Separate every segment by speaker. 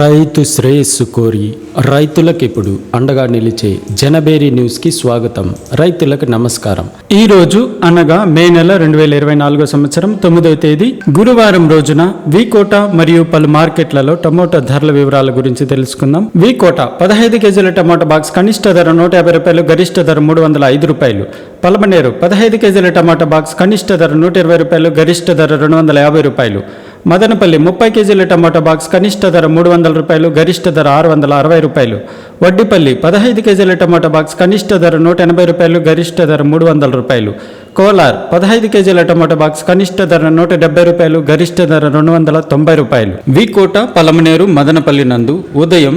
Speaker 1: రైతు శ్రేయస్సు కోరి రైతులకు ఇప్పుడు అండగా నిలిచే జనబేరి న్యూస్కి స్వాగతం. రైతులకు నమస్కారం. ఈ రోజు అనగా మే నెల రెండు వేల ఇరవై నాలుగో సంవత్సరం తొమ్మిదవ తేదీ గురువారం రోజున వికోట మరియు పలు మార్కెట్లలో టమోటా ధరల వివరాల గురించి తెలుసుకుందాం. వికోట పదహైదు కేజీల టమోటా బాక్స్ కనిష్ట ధర నూట యాభై రూపాయలు గరిష్ట ధర మూడు వందల ఐదు రూపాయలు. పలమనేరు పదహైదు కేజీల టమాటా బాక్స్ కనిష్ట ధర నూట ఇరవై రూపాయలు గరిష్ట ధర రెండు వందల యాభై రూపాయలు. మదనపల్లి ముప్పై కేజీల టమాటా బాక్స్ కనిష్ట ధర మూడు వందల రూపాయలు గరిష్ట ధర ఆరు వందల అరవై రూపాయలు. వడ్డిపల్లి పదహైదు కేజీల టమాటా బాక్స్ కనిష్ట ధర నూట ఎనభై రూపాయలు గరిష్ట ధర మూడు వందల రూపాయలు. కోలార్ పదహైదు కేజీల టమాటా బాక్స్ కనిష్ట ధర నూట డెబ్బై రూపాయలు గరిష్ట ధర రెండు వందల తొంభై రూపాయలు. వికోట పలమనేరు మదనపల్లి నందు ఉదయం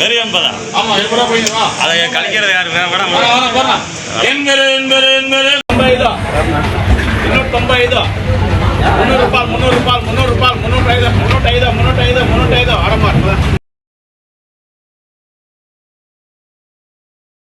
Speaker 2: வெறும் எண்பதா?
Speaker 3: ஆமா
Speaker 2: அதை கழிக்கிறது யாரு? வேணாம் வேணாம் எண்பது எண்பது எண்பது ஐம்பது ஐந்து தொண்ணூற்றம்பது முந்நூறு ரூபாய் முந்நூறு ரூபாய் முந்நூறு ரூபாய்